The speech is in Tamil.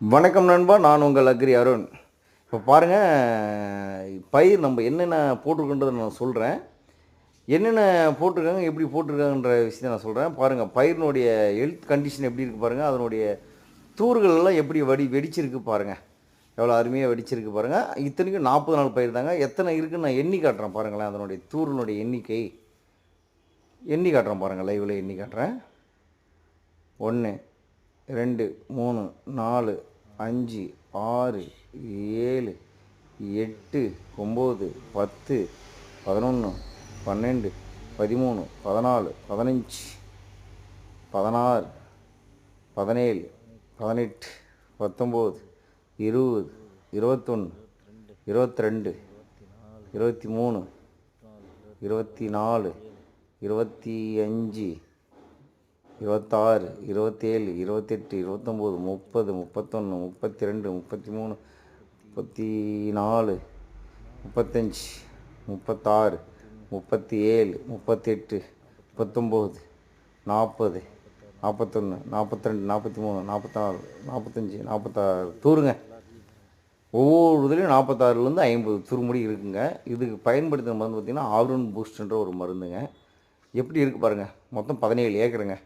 வணக்கம் நண்பா நான் உங்கள் அக்ரி அருண். இப்போ பாருங்கள் பயிர் நம்ம என்னென்ன போட்டிருக்கோன்றதை நான் சொல்கிறேன் என்னென்ன போட்டிருக்காங்க எப்படி போட்டிருக்காங்கன்ற விஷயத்தை நான் சொல்கிறேன் பாருங்கள் பயிரினுடைய ஹெல்த் கண்டிஷன் எப்படி இருக்குது பாருங்கள் அதனுடைய தூர்களெல்லாம் எப்படி வடி வெடிச்சிருக்கு பாருங்கள் எவ்வளோ அருமையாக வெடிச்சிருக்கு பாருங்கள் இத்தனைக்கும் நாற்பது நாள் பயிர் தாங்க. எத்தனை இருக்குன்னு நான் எண்ணி காட்டுறேன் பாருங்களேன் அதனுடைய தூரினுடைய எண்ணிக்கை. எண்ணி காட்டுறேன் பாருங்கள் லைவில் எண்ணி காட்டுறேன். ஒன்று ரெண்டு மூணு நாலு அஞ்சு ஆறு ஏழு எட்டு ஒம்பது பத்து பதினொன்று பன்னெண்டு பதிமூணு பதினாலு பதினஞ்சு பதினாறு பதினேழு பதினெட்டு பத்தொம்போது இருபது இருபத்தொன்று இருபத்தி ரெண்டு இருபத்தி மூணு இருபத்தி நாலு இருபத்தி அஞ்சு இருபத்தாறு இருபத்தேழு இருபத்தெட்டு இருபத்தொம்போது முப்பது முப்பத்தொன்று முப்பத்தி ரெண்டு முப்பத்தி மூணு முப்பத்தி நாலு முப்பத்தஞ்சு முப்பத்தாறு முப்பத்தி ஏழு முப்பத்தெட்டு முப்பத்தொம்போது நாற்பது நாற்பத்தொன்று நாற்பத்திரெண்டு நாற்பத்தி மூணு நாற்பத்தாறு நாற்பத்தஞ்சு நாற்பத்தாறு. தூருங்க. ஒவ்வொரு இதுலேயும் நாற்பத்தாறுலேருந்து ஐம்பது துருமுடி இருக்குங்க. இதுக்கு பயன்படுத்துகிற மருந்து பார்த்திங்கன்னா ஆர்வன் பூஸ்ட்ன்ற ஒரு மருந்துங்க. எப்படி இருக்குது பாருங்கள் மொத்தம் பதினேழு ஏக்கருங்க.